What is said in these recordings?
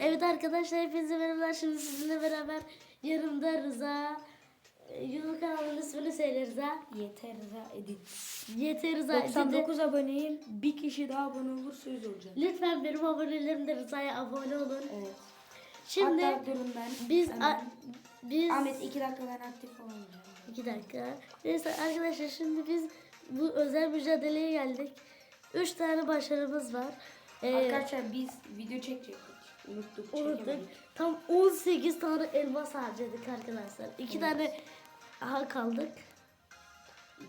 Evet arkadaşlar hepinize merhabalar. Şimdi sizinle beraber yanımda Rıza. e, YouTube kanalının ismini söyle Rıza. Yeter Rıza Edit. Yeter Rıza. Dedi. 99 aboneyim. Bir kişi daha abone olursa yüz olacak. Lütfen benim abonelerim de Rıza'ya abone olun. Evet. Şimdi Hatta durun ben. biz a- biz Ahmet 2 dakika ben aktif olacağım. iki dakika. Neyse arkadaşlar şimdi biz bu özel mücadeleye geldik. Üç tane başarımız var. Ee, Arkadaşlar biz video çekecektik. Unuttuk Unuttuk. çekemedik. Tam 18 tane elmas harcadık arkadaşlar. 2 tane aha kaldık.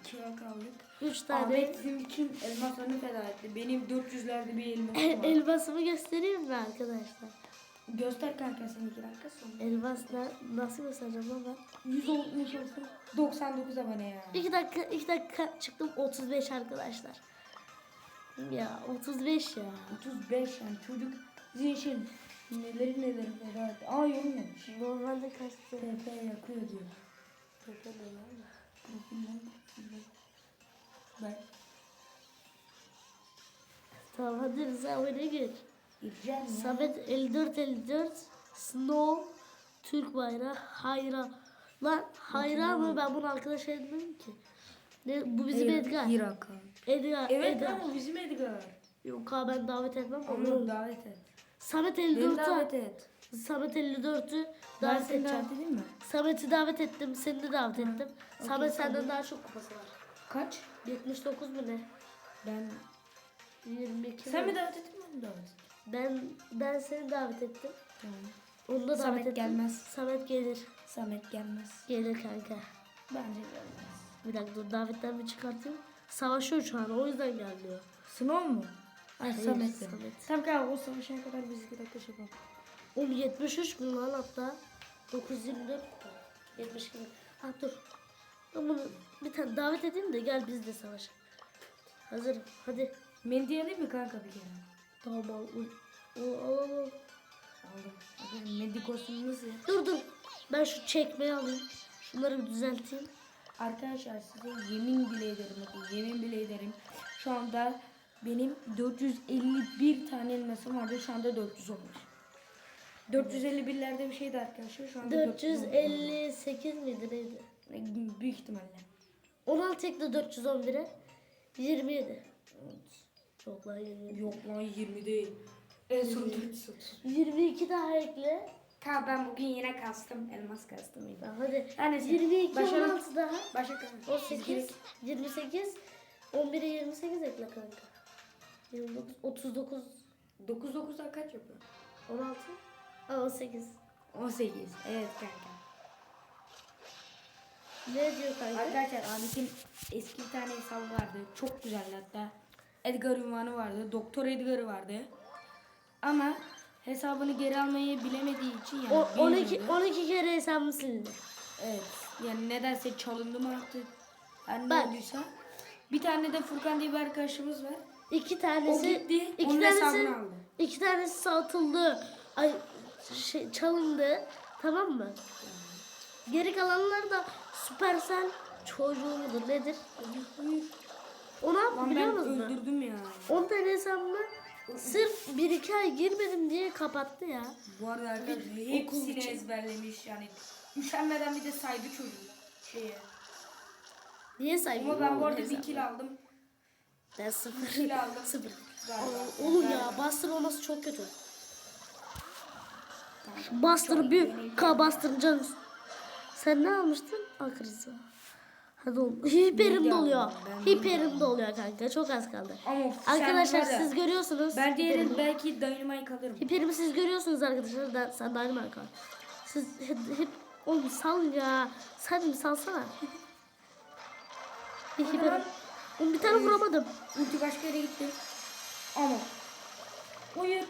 2 ay kaldık. 3 tane Ahmet bizim için elmaslarını feda etti. Benim 400'lerde bir elmasım var. elmasımı göstereyim mi arkadaşlar? Göster kanka sen 2 dakika sonra. Elmas na- nasıl göstereceğim ama? 100 olmuş olsun. 99 abone ya. 2 dakika 2 dakika çıktım 35 arkadaşlar. Ya 35 ya. 35 yani çocuk için neleri neleri etti. Aa yorum yapmış. Normalde kaçtı? TP yakıyor diyor. Profilden Ben Tamam hadi Rıza oyuna gir. gireceğim ya. Samet 54 54 Snow Türk bayrağı hayran. Lan hayran mı ben bunu arkadaş edinmedim ki. Ne, bu bizim Hayır, Edgar. Hiraka. Edgar. Evet Edgar. ama bizim Edgar. Yok abi ben davet etmem. Onu davet et. Samet Beni 54'ü davet et. Samet 54'ü Ben davet seni ettim. davet edeyim mi? Samet'i davet ettim. Seni de davet ettim. Samet senden daha çok kupası var. Kaç? 79 mu ne? Ben... 22 Sen mi? davet ettin ben mi davet ettim? Ben ben seni davet ettim. Tamam. Onu da davet Samet ettim. gelmez. Samet gelir. Samet gelmez. Gelir kanka. Bence gelmez. Bir dakika dur davetten bir çıkartayım. Savaşıyor şu an o yüzden gelmiyor. Snow mu? Ay Samet. Samet. Tamam kanka o savaşana kadar biz 2 dakika şey yapalım. Oğlum 73 bin lan hatta. 924 72 bin. Ha dur. Ben bunu bir tane davet edeyim de gel biz de savaş. Hazırım. Hadi. Mendil alayım mı kanka bir kere? Tamam al. O, al, al, al. Aldım. Bakın mendil kostümü nasıl? Dur dur. Ben şu çekmeyi alayım. Şunları bir düzelteyim. Arkadaşlar size yemin bile ederim yemin bile ederim. Şu anda benim 451 tane elmasım vardı şu anda 400 olmuş. 451'lerde bir şeydi arkadaşlar şu anda 400 olmuş. 458 miydi neydi? Büyük ihtimalle. 16 ekle 411'e 27. Çok lan 27. Yok lan 20 değil. En son 430. 22 daha ekle. Tamam ben bugün yine kastım. Elmas kastım. Tamam hadi. Yani 22 başarı- 16 daha. Başka kanka. 18 28 11'e 28 ekle kanka. 29 39 9 9'dan kaç yapıyor? 16 Aa, 18. 18. Evet kanka. Ne diyor kanka? Arkadaşlar Ahmet'in eski bir tane hesabı vardı. Çok güzeldi hatta. Edgar ünvanı vardı. Doktor Edgar'ı vardı. Ama hesabını geri almayı bilemediği için yani O, 12 bilmiyordu. 12 kere hesabımı sildi. Evet. Yani nedense çalındı mı artık. Her ne Bak. olduysa. Bir tane de Furkan diye bir arkadaşımız var. İki O tanesi gitti. iki onun tanesi aldı. iki tanesi satıldı. Ay şey, çalındı. Tamam mı? Geri kalanlar da Supercell çocuğu mudur nedir? Onu Lan biliyor musun? öldürdüm ya. 10 tane hesabımı sırf 1-2 ay girmedim diye kapattı ya. Bu arada arkadaşlar hepsini için. ezberlemiş yani. Üşenmeden bir de saydı çocuğu. Şeye. Niye saygı? Ama ben bu arada bir kill aldım. Ben sıfır. sıfır. Aa, ya bastır olması çok kötü. Bastır bir K bastırınca sen ne almıştın? Akrizi. Hadi oğlum. Hiperim doluyor. ben? Hiperim doluyor kanka. Çok az kaldı. Ama sen Arkadaşlar ya, siz görüyorsunuz. Ben diğerin belki Dynamite alırım. Hiperimi siz görüyorsunuz arkadaşlar. Da, sen aynı marka. Siz hep, hep oğlum sal ya. Sen mi salsana. Hiperim. Oğlum bir tane vuramadım. Ulti başka yere gitti. Ama. Hayır.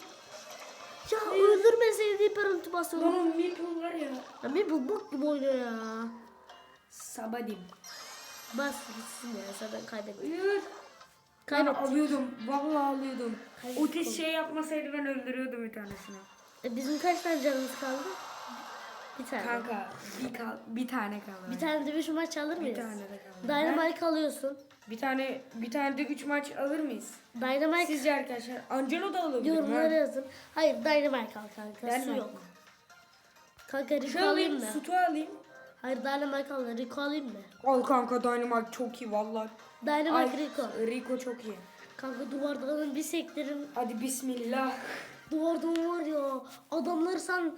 Ya öldürmeseydi hiper ulti basıyordum. Lan Meeple var ya. Ya bu bok gibi oynuyor ya. Sabadim. Bas gitsin ya zaten kaybettim. Hayır. Ben Kaybettim. alıyordum. Vallahi alıyordum. Hayır, Otis şey yapmasaydı ben öldürüyordum bir tanesini. E, bizim kaç tane canımız kaldı? Bir tane. Kanka bir, kal, bir tane kaldı. Bir tane de üç maç alır Bir mıyız? tane de kaldı. Dynamite alıyorsun. Bir tane bir tane de 3 maç alır mıyız? Dynamite Sizce arkadaşlar Angelo da alabilir yorumlara yazın. Hayır Dynamite al kanka. Ben Su yok. Kanka Rico alayım mı? sütü alayım. Hayır Dynamite al. Rico alayım mı? Al kanka Dynamite çok iyi vallahi. Dynamite Ay, Rico. Rico çok iyi. Kanka duvardan bir sektirim. Hadi bismillah. Duvardan var ya. Adamlar sen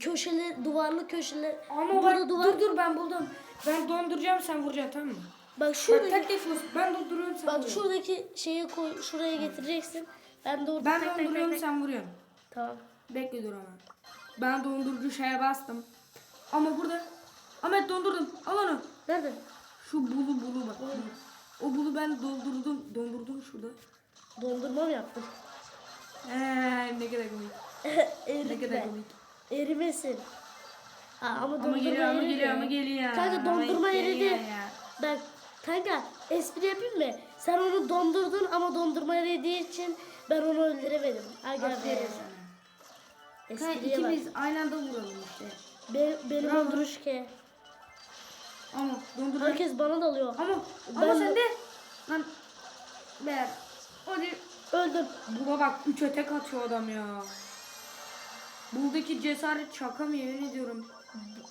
köşeli, duvarlı köşeler. Ama Burada bak duvar. dur dur ben buldum. Ben donduracağım sen vuracaksın tamam mı? Bak Bak şuradaki, tek tek vur. Ben donduruyorum sen bak vuruyorsun. şuradaki şeyi koy, şuraya getireceksin. Ben de Ben tek tek donduruyorum tek tek- sen vuruyorsun. Tamam. Bekle dur ama. Ben dondurucu şeye bastım. Ama burada. Ahmet dondurdum. Al onu. Nerede? Şu bulu bulu bak. O bulu ben doldurdum. Dondurdum şurada. Dondurma mı yaptın? Eee ne kadar komik. Ne kadar komik. Erimesin. Ha, ama dondurma Ama geliyor ama eridi. geliyor ama geliyor. Kanka Ama dondurma geliyor eridi. ya. Bak kanka espri yapayım mı? Sen onu dondurdun ama dondurma eridiği için ben onu öldüremedim. Aga Aferin sana. Kanka Espriye bak. ikimiz aynı anda vuralım işte. Be, benim Bravo. öldürüş ki. Ama dondurma. Herkes bana dalıyor. Ama Ben- ama sen de lan ver. Hadi Öldüm. Bula bak 3 ötek atıyor adam ya. Buradaki cesaret şaka mı yemin ediyorum.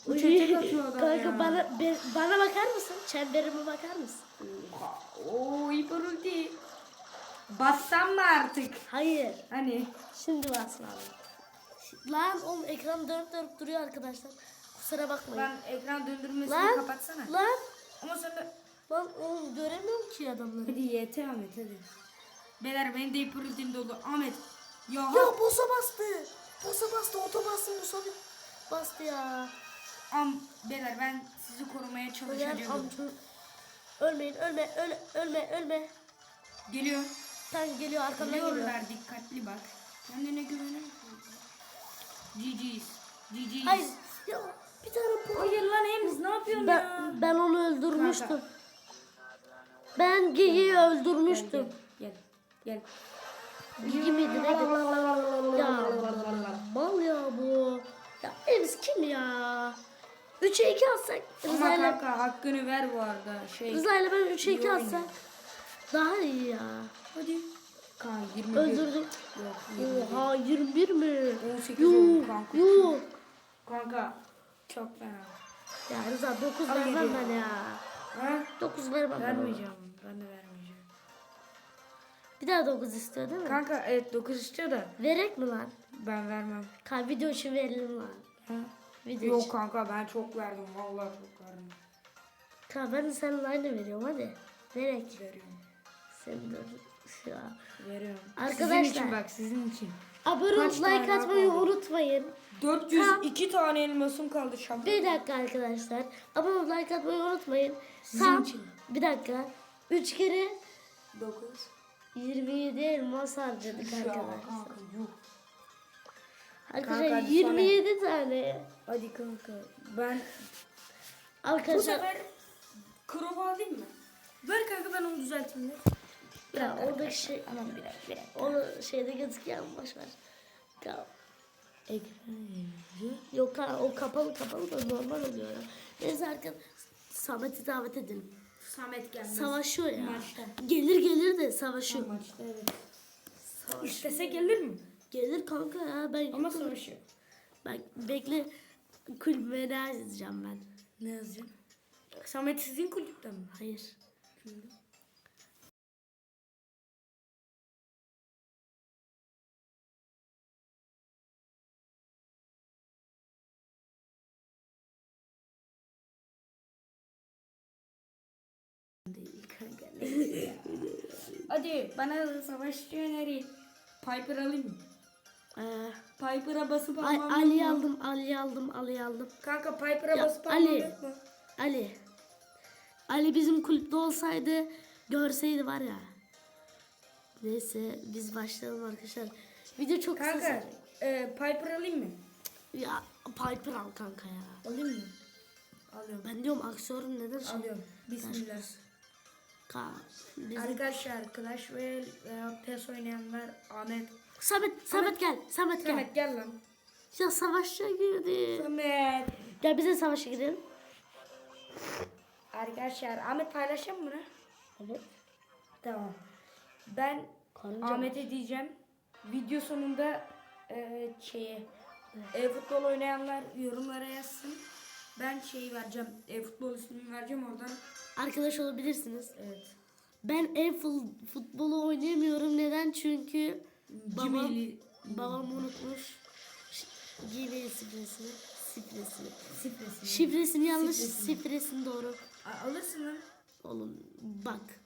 3 ötek atıyor adam Kanka ya. bana be- bana bakar mısın? Çemberime bakar mısın? Oha, Oo hiper ulti. Bassam mı artık? Hayır. Hani Şimdi basma abi. Lan oğlum ekran dönüp dönüp duruyor arkadaşlar. Kusura bakmayın. ben ekran döndürmesini Lan kapatsana. lan Ama sen de lan oğlum göremiyorum ki adamları. hadi YT Ahmet hadi. Beyler benim de hiper ultim dolu. Ahmet. Ya, Ya bosa bastı. Basa bastı otobastı Musabi. Bastı ya. Am beyler ben sizi korumaya çalışacağım. Ölmeyin ölme ölme ölme ölme. Geliyor. Tank geliyor arkamdan geliyor. Geliyorlar dikkatli bak. Kendine güvenin. GG's. GG's. Hayır. Ya bir tane bu. Hayır lan Emiz ne yapıyorsun ben, ya? Ben onu öldürmüştüm. Kanka. Ben Gigi'yi öldürmüştüm. Gel gel. gel. 20 direkt. Ya mal ya bu. Ya Ems kim ya? 3'e 2 alsak Ama kanka hakkını ver bu arada. Şey, Rıza'yla ben 3'e 2 oyna. alsak daha iyi ya. Hadi. Kanka 21. Öldürdük. Yok, 21. Oha 21 mi? 18 oldu kanka. yuh. Kanka çok fena. Ya Rıza 9 Al, vermem ben ya. Ha? 9 vermem ben. Vermeyeceğim. Ben de vermem. Bir daha 9 istiyor değil mi? Kanka evet 9 istiyor da Verek mi lan? ben vermem. Ka video için verelim lan. Ha? Video Yok için. kanka ben çok verdim. Vallahi çok verdim. Ka ben de seninle aynı veriyorum hadi. Verek. Veriyorum. Sen de ya. Veriyorum. Arkadaşlar. Sizin için bak sizin için. Abone olup like atmayı kaldı? unutmayın. 402 tane elmasım kaldı şaka. Bir dakika arkadaşlar. Abone olup like atmayı unutmayın. Sizin Tam için. bir dakika. 3 kere 9. 27 elmas harcadık Ya arkadaşlar. kanka yuh. Arkadaşlar hadi 27 tane. Hadi kanka. Ben bu Arkadaşlar sefer krovu alayım mı? Ver kanka ben onu düzelteyim de. ya oradaki şey Aman bir dakika. Bir dakika. onu şeyde gözüküyor ama boş ver. Ya, Ekran yok ha, o kapalı kapalı da normal oluyor ya. Neyse arkadaşlar Samet'i davet edelim. Samet gelmez. Savaşıyor ya. Maçta. Gelir gelir de savaşıyor. Maçta evet. İstese gelir mi? Gelir kanka ya ben Ama savaşıyor. ben bekle kulübüme ne yazacağım ben. Ne yazacağım? Samet sizin kulüpten mi? Hayır. Değil Hadi bana da savaşçı öneri. Piper alayım? Ee, Piper'a basıp almam Ali mu? aldım, Ali aldım, Ali aldım. Kanka Piper'a basıp almam Ali. yok mu? Ali. Ali bizim kulüpte olsaydı görseydi var ya. Neyse biz başlayalım arkadaşlar. Video çok kısa. Kanka e, Piper alayım mı? Ya Piper al kanka ya. Alayım mı? Alıyorum. Ben diyorum aksiyonun neden? Alıyorum. Bismillah. Ka bizim... Arkadaşlar Clash veya PES oynayanlar Ahmet. Samet, Samet gel. Samet gel. Samet gel lan. Ya savaşa girdi. Samet. Gel bize savaşa girelim. Arkadaşlar Ahmet paylaşacak mı bunu? Evet. Tamam. Ben Ahmet'e diyeceğim. Video sonunda e, şeye e, futbol oynayanlar yorumlara yazsın. Ben şeyi vereceğim. E, futbol ismini vereceğim oradan. Arkadaş olabilirsiniz. Evet. Ben fut- futbolu oynayamıyorum. Neden? Çünkü babam, Gmail'i babam unutmuş. Gmail şifresini. Şifresini. sifresi. Şifresini yanlış, Şifresini. şifresini doğru. A- Alırsın lan. Oğlum bak.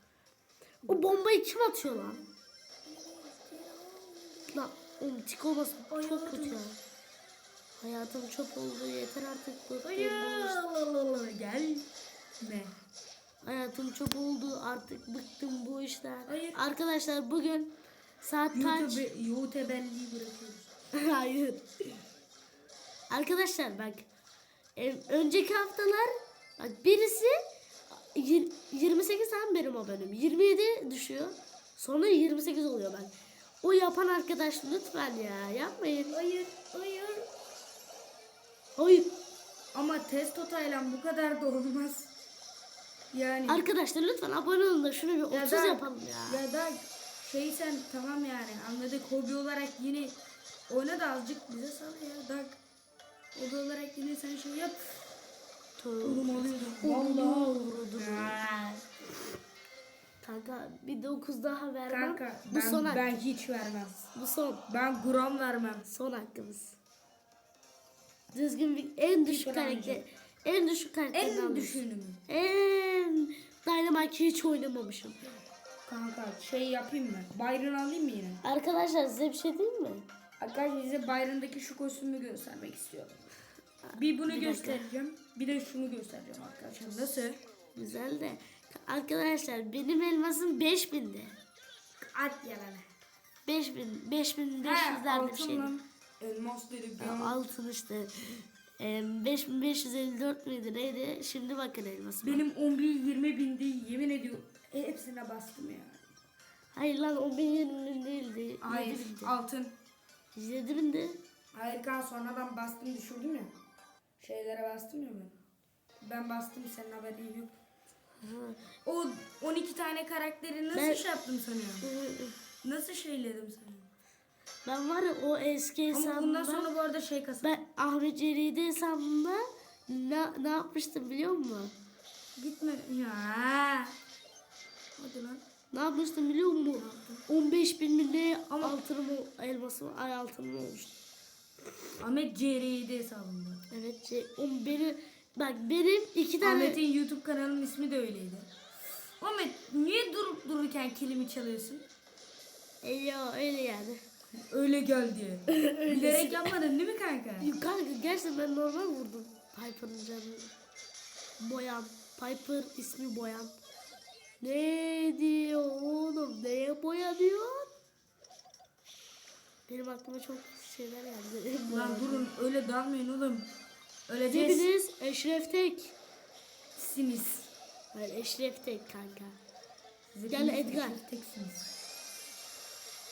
O bombayı kim atıyor lan? Lan oğlum tik olmasın çok kötü ya. Hayatım çöp oldu yeter artık. bıktım bu iş- Gel. Ne? Hayatım çöp oldu artık bıktım bu işten. Hayır. Arkadaşlar bugün saat kaç? YouTube, YouTube'elliği bırakıyoruz. Hayır. Arkadaşlar bak. e, önceki haftalar bak birisi yir- 28 tane benim abonem. 27 düşüyor. Sonra 28 oluyor bak. O yapan arkadaş lütfen ya yapmayın. Hayır, hayır. Hayır. Ama test totayla bu kadar da olmaz. Yani Arkadaşlar lütfen abone olun da şunu bir 30 da- yapalım ya. ya da şey sen tamam yani anladık hobi olarak yine oyna da azıcık bize sal ya da hobi olarak yine sen şey yap. Oğlum alıyordum. Vallahi vurdu. Kanka bir 9 daha vermem. Kanka bu ben, son hak- ben hiç vermem. Bu son. Ben gram vermem. Son hakkımız. Düzgün bir en düşük karakter. En düşük karakterini En almış. düşünümü. En Dynamite'ı hiç oynamamışım. Kanka şey yapayım mı? Byron alayım mı yine? Arkadaşlar size bir şey diyeyim mi? Arkadaşlar size Byron'daki şu kostümü göstermek istiyorum. Bir bunu Bir göstereceğim. Bir de şunu göstereceğim arkadaşlar. Nasıl? Güzel de. Arkadaşlar benim elmasım 5000'di. At yalanı. 5000 He, 5500'lerde bir şeydi. Elmas dedik Ya. Altın işte. Ee, 5554 müydü neydi? Şimdi bakın elmasım. Benim 11 20 bindi yemin ediyorum. E, hepsine bastım ya. Hayır lan o benim değildi. Hayır 7000'di. altın. 7000'di. Hayır kan sonradan bastım düşürdüm ya. Şeylere bastım ya ben. Ben bastım senin haberin yok. O 12 tane karakteri nasıl Ben- şey yaptım sanıyorum? Nasıl şeyledim sanıyorum? Ben var ya o eski Ama bundan hesabımda sonra bu arada şey kasap. ben Ahmet Ceri'de hesabımda ne, ne yapmıştım biliyor musun? Gitme. Ya. Hadi lan. Ne yapmıştım biliyor musun? 15 bin mi ne altınım o- elmasım ay altınım olmuştu. Ahmet CR'ydi hesabımda. Evet şey, o beni bak benim iki tane Ahmet'in YouTube kanalının ismi de öyleydi. Ahmet niye durup dururken kilimi çalıyorsun? e, ya öyle yani. Öyle gel diye. Bilerek yapmadın değil mi kanka? Yok Kanka gerçekten ben normal vurdum. Piper'ın canını. Boyan. Piper ismi Boyan. Ne diyor oğlum? Neye boyanıyor? Benim aklıma çok şeyler geldi. Lan durun öyle dalmayın oğlum. Öleceğiz. Hepiniz Eşref Tek. Siniz. Hayır Eşref Tek kanka. Siz Gel Edgar. eşek Teksiniz.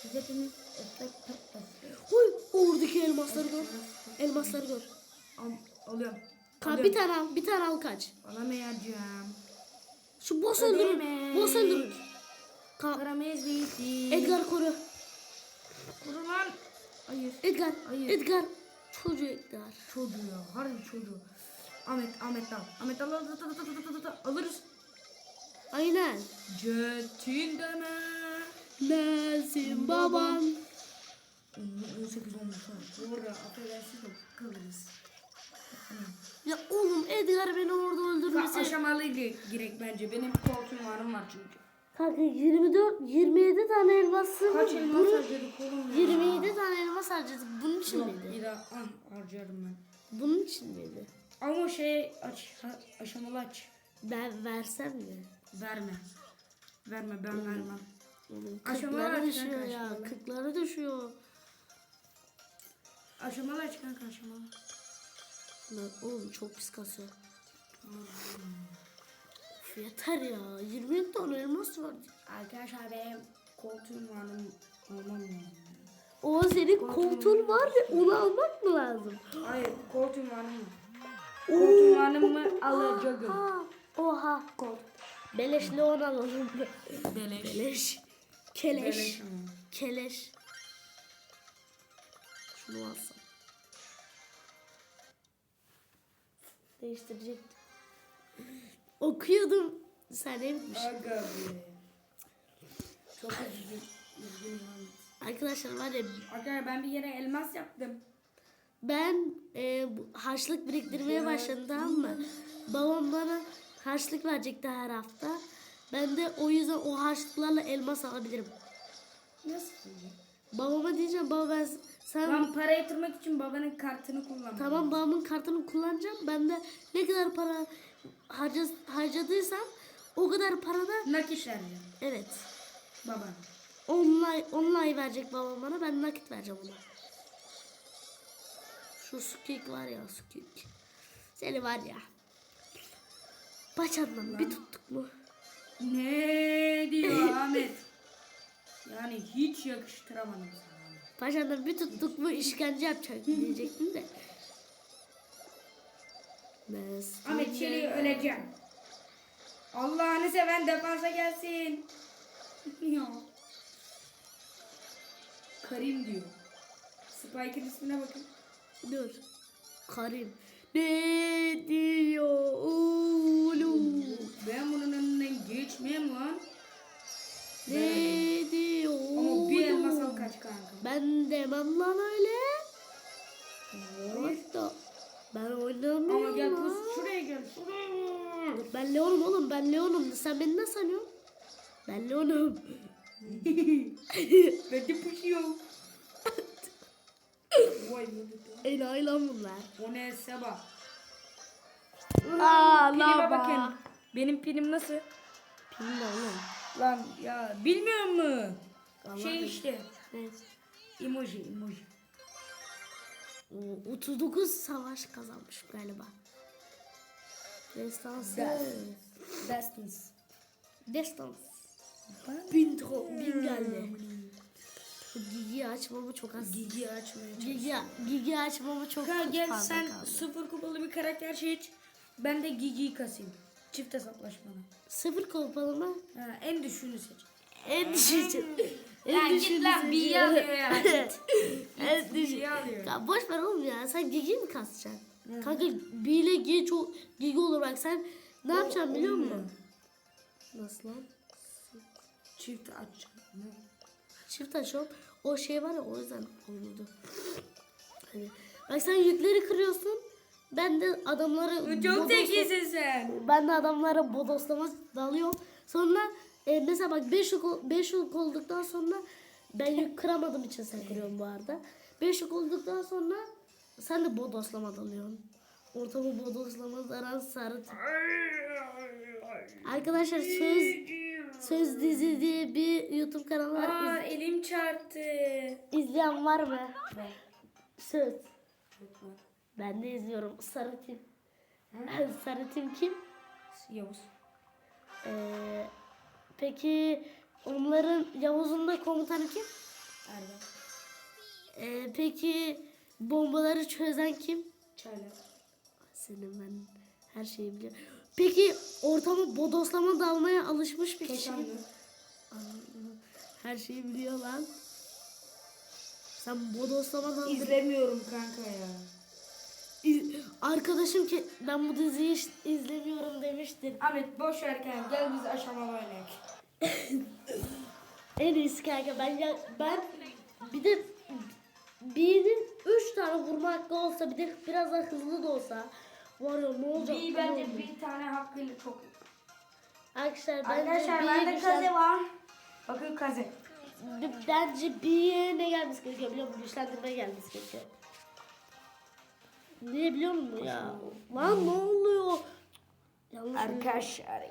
Siz hepiniz. Huy oradaki elmasları gör. Elmasları gör. Al, alıyorum. Ka bir tane al, bir tane al kaç. Alamayacağım. Şu boss öldürün. Boss öldürün. Ka Paramız bitti. Edgar koru. Vurun lan. Hayır. Edgar. Hayır. Edgar. Çocuğu Edgar. Çocuğu ya. Harbi çocuğu. Ahmet, Ahmet al. Ahmet al, al, al, al, al, al, al, alırız. Aynen. Cetin deme. Nesin baban? 18 olmuş ha. Bu arada affedersiniz de kalırız. Ya oğlum Edgar beni orada öldürmesi. Aşamalı girek bence. Benim koltuğum varım var çünkü. Kanka 24, 27 tane elması var. Kaç elmas harcadık oğlum ya? 27 tane elmas harcadık. Bunun için Yok, miydi? bir daha ah, harcarım ben. Bunun için miydi? Ama şey aç. Ha, aşamalı aç. Ben versem mi? Verme. Verme ben vermem. Oğlum Aşamalı kırklara aç düşüyor ya. düşüyor. Aşamalı aç kanka aşamalı. Lan oğlum çok pis kasıyor. Of yeter ya. 27 tane elmas var. Arkadaşlar benim koltuğum varım almam lazım. O senin koltuğun var ve onu almak mı lazım? Hayır kolt ünvanım var. Kolt ünvanımı alacağım. Oha. Oha. Beleş Leon alalım. Beleş. Beleş. Keleş. Beleş. Keleş. Şunu alsam. Değiştirecektim. Okuyordum. Sen bitmiş. Aga be. Çok üzgün. Üzgünüm. Arkadaşlar var ya Arkadaşlar ben bir yere elmas yaptım. ben e, bu harçlık biriktirmeye başladım tamam mı? Babam bana harçlık verecekti her hafta. Ben de o yüzden o harçlıklarla elmas alabilirim. Nasıl? Babama diyeceğim baba ben sen Ben para yatırmak için babanın kartını kullandım. tamam babamın kartını kullanacağım. Ben de ne kadar para harca, harcadıysam o kadar parada Nakit vereceğim. evet Baba. online online verecek babam bana ben nakit vereceğim ona. Şu sukik var ya sukik. Seni var ya. Paçandan bir tuttuk mu? Ne diyor Ahmet? Yani hiç yakıştıramadım sana. Paçandan bir tuttuk mu işkence yapacak diyecektim de. Mesut Ahmet Çelik'i öleceğim. Allah'ını seven defansa gelsin. ya. Karim diyor. Spike'ın ismine bakın. Dur. Karim. Ne diyor oğlum? Ben bunun önünden geçmeyeyim lan. Ne diyor Ama bir elmas al oğlum? kaç kanka. Ben demem lan öyle. Hayır. Ben oynamıyorum Ama gel kız şuraya gel. Şuraya. Dur, Ben Leon'um oğlum ben Leon'um. Sen beni ne sanıyorsun? Ben Leon'um. ben de puşuyorum. Vay. Enayi lan bunlar. O ne Seba? Aa Pinime bakın. Benim pinim nasıl? Pin ne oğlum? Lan ya bilmiyor musun? Allah Şey işte. Ne? Emoji, emoji. O 39 savaş kazanmış galiba. Destins. Destans. Bin, tro- bin geldi. Gigi açmamı çok az. Gigi açmaya. Gigi, Gigi açmamı çok Kanka gel fazla sen kaldı. sıfır kupalı bir karakter seç. Ben de Gigi'yi kasayım. Çift hesaplaşmalı. Sıfır kopalı mı? Ha, en düşüğünü seç. En düşücü. Lan git lan, alıyor ya, git. en alıyor. Ya boş ver oğlum ya. Sen Gigi mi kasacaksın? Kanka B ile G çok Gigi olur bak sen ne yapacaksın biliyor musun? Nasıl lan? Çift açacağım. Çift açıyorum. O şey var ya o yüzden olmadı. Hani, bak sen yükleri kırıyorsun. Ben de adamları Çok zekisin sen. Ben de adamlara bodoslama dalıyorum. Sonra e, mesela bak 5 yük, 5 yük olduktan sonra ben yük kıramadığım için sen kırıyorsun bu arada. 5 yük olduktan sonra sen de bodoslama dalıyorsun. Ortamı bodoslama zaran sarı. Arkadaşlar söz söz dizi diye bir YouTube kanalı var. Aa elim çarptı. İz- izleyen var mı? Söz. Ben de izliyorum. Sarı tim. Sarı tim kim? Yavuz. Ee, peki onların Yavuz'un da komutanı kim? Erdem. Ee, peki bombaları çözen kim? Çaylak. Senin ben her şeyi biliyorum. Peki ortamı bodoslama dalmaya alışmış bir kişi. Anladım. Her şeyi biliyor lan. Sen bodoslama dal. İzlemiyorum kanka ya. Arkadaşım ki ben bu diziyi hiç izlemiyorum demiştir. Ahmet boş ver kanka gel biz aşamalı oynayalım. En iyisi kanka ben ya ben bir de birinin 3 tane vurma hakkı olsa bir de biraz daha hızlı da olsa var ya ne olacak? Bir bence olur? bir tane hakkıyla çok. Arkadaşlar bence Arkadaşlar bende güzel- kaze var. Bakın kaze. Bence bir ne gelmesi gerekiyor biliyor musun? Güçlendirme gelmesi gerekiyor. Niye biliyor musun ya? Lan ne oluyor? Yanlış Arkadaşlar ya.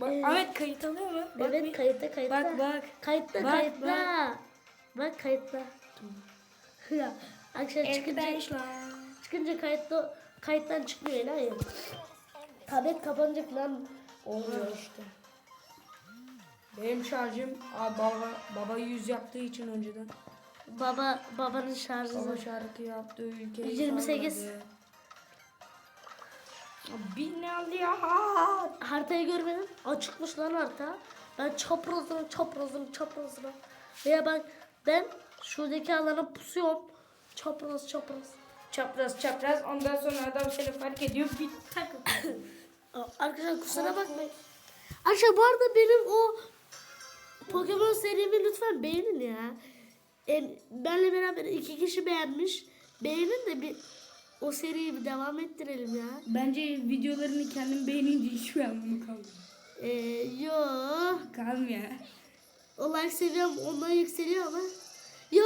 Bak Evet. Ahmet kayıt alıyor mu? Bak evet bir. kayıtta kayıtta. Bak bak. Kayıtta Bak, kayıtta. Bak, kayıtta. ya akşam çıkınca Arkadaşlar. çıkınca kayıtta kayıttan çıkmıyor lan ya. Tablet kapanınca falan olmuyor işte. Benim şarjım aa, baba baba yüz yaptığı için önceden. Baba babanın şarjı. Baba şarkı yaptı. Ülkeyi 28. salladı. Bin alıyor. Haritayı görmedim. Açıkmış lan harita. Ben çaprazım çaprazım çaprazım. Veya ben ben şuradaki alana pusuyorum. Çapraz çapraz. Çapraz çapraz. Ondan sonra adam seni fark ediyor. Bir takım. Arkadaşlar kusura bakmayın. Arkadaşlar bu arada benim o Pokemon serimi lütfen beğenin ya. E, benle beraber iki kişi beğenmiş. Beğenin de bir o seriyi bir devam ettirelim ya. Bence videolarını kendim beğenince hiçbir anlamı kalmıyor. Ee, yo. Kalmıyor. O like seviyem ondan yükseliyor ama. Ya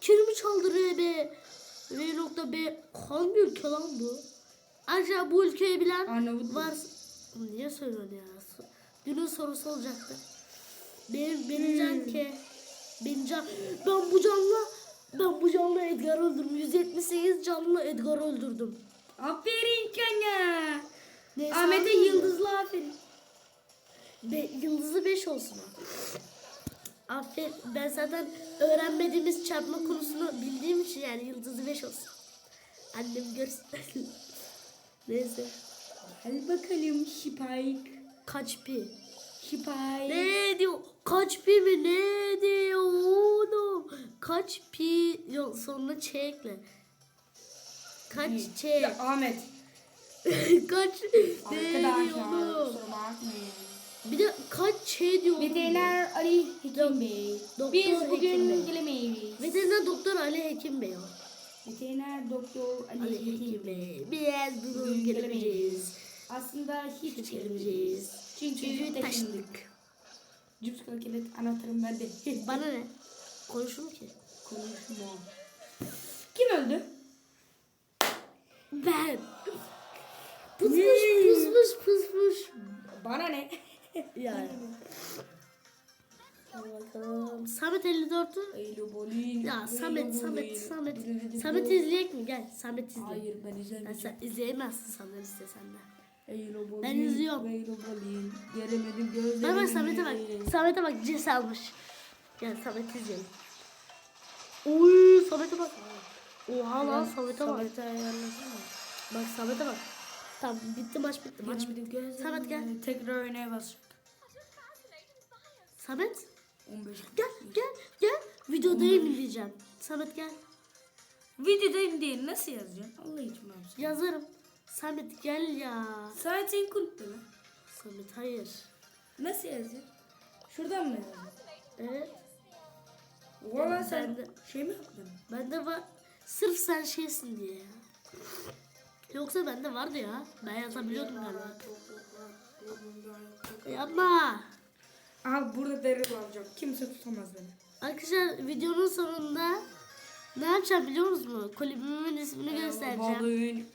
kelimi çaldırıyor be. V nokta B. Hangi ülke lan bu? Ayrıca bu ülkeyi bilen Arnavutluk. var. Niye söylüyorsun ya? Günün sorusu olacaktı. Benim, benim can ki. Benim can. Ben bu canlı ben bu canlı Edgar öldürdüm. 178 canlı Edgar öldürdüm. Aferin. Neyse, Ahmet'e yıldızlı aferin. Be, yıldızı 5 olsun. Aferin. Ben zaten öğrenmediğimiz çarpma konusunu bildiğim için yani yıldızı 5 olsun. Annem görsün. Neyse. Hadi bakalım Spike. Kaç pi? Spike. Ne diyor? Kaç pi mi? Ne diyor oğlum? Kaç pi? Yok sonuna ç ekle. Kaç ç? Ya Ahmet. Kaç? Ne diyor. Bir de kaç ç diyor? Veteriner Ali Hekim Bey. Doktor Biz bugün gelemeyiz. Veteriner doktor Ali Hekim Bey. Veteriner Doktor Ali, Ali Hekim Bey. Bey. Biz bugün gelemeyeceğiz. Aslında Hiç gelemeyeceğiz. Çünkü taşındık. taşındık. Cips kilit anahtarım bende. Bana ne? Konuşur ki. Konuşma. Kim öldü? Ben. Pusmuş pusmuş pusmuş. Bana ne? Yani. Bakalım. Samet 54'ü. Eylo Bolin. Ya Samet Samet. Samet. Samet izleyek mi? Gel Samet izle. Hayır ben Ya izlemeyeceğim. sen izleyemezsin sanırım istesen de. Ben izliyorum. Eylo Bolin. Göremedim gözlerimi. Bak bak Samet'e bak. Samet'e bak cins almış. Gel Samet izleyelim. Oy Samet'e bak. Oha lan Samet'e bak. Samet'e ayarlasana. Bak Samet'e bak. Tamam bitti maç bitti maç bitti. Samet gel. Tekrar oynaya basacak. Samet 15. gel gel gel. Videodayım diyeceğim. Samet gel. Videodayım diye nasıl yazacaksın? Allah için? Yazarım. Samet gel ya. Saat senin kulüpte mi? Samet hayır. Nasıl yazacaksın? Şuradan mı yazacaksın? Evet. Valla Ben sen de- şey mi yaptın? Bende var. Sırf sen şeysin diye ya. Yoksa bende vardı ya. Ben yazabiliyordum galiba. Yapma. Aha burada deri alacak. Kimse tutamaz beni. Arkadaşlar videonun sonunda ne yapacağım biliyor musunuz? Kulübümün ismini göstereceğim. Balığın,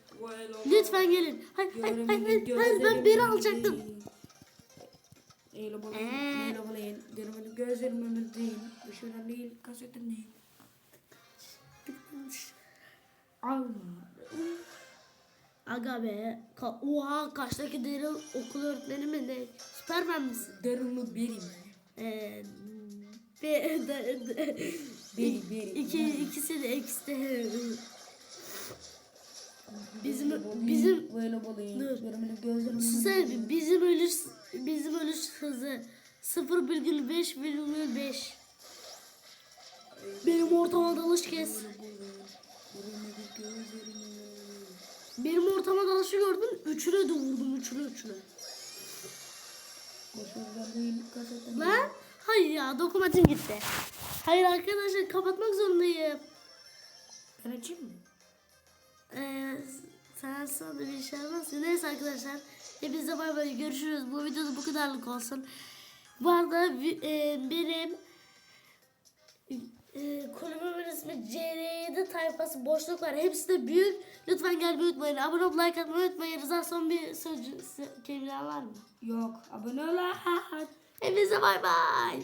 Lütfen gelin. Hayır hayır hayır. hayır, ben biri alacaktım. Eyle balığın, Ee. eyle balığın. Görmedim gözlerim ömür değil. Dışarıdan değil, kasetten değil. Allah. Aga be. Ka Oha kaçtaki deri okul öğretmeni mi ne? Süpermen misin? Derimi benim. Ee, be, de, de, Beri, beri. iki, ikisi de ikisi de. Bizim bizim Böyle balığın. Dur. Görmedim gözlerim Susar bir, bizim ölüş bizim ölüş hızı 0,5,5 Benim ortama dalış kes. Benim ortama dalışı gördün. Üçüne de vurdum. Üçüne üçüne. Lan? Hayır ya dokunmatim gitti. Hayır arkadaşlar kapatmak zorundayım. Ben açayım mı? Ee, sen sana bir şey yapmazsın. Neyse arkadaşlar. Hepinize bay bay. Görüşürüz. Bu videoda bu kadarlık olsun. Bu arada e, benim e, kulübümün ismi CR7 tayfası boşluk var. Hepsi de büyük. Lütfen gelmeyi unutmayın. Abone olup like atmayı unutmayın. Rıza son bir sözcü, kelimeler var mı? Yok. Abone ol. Hepinize bay bay.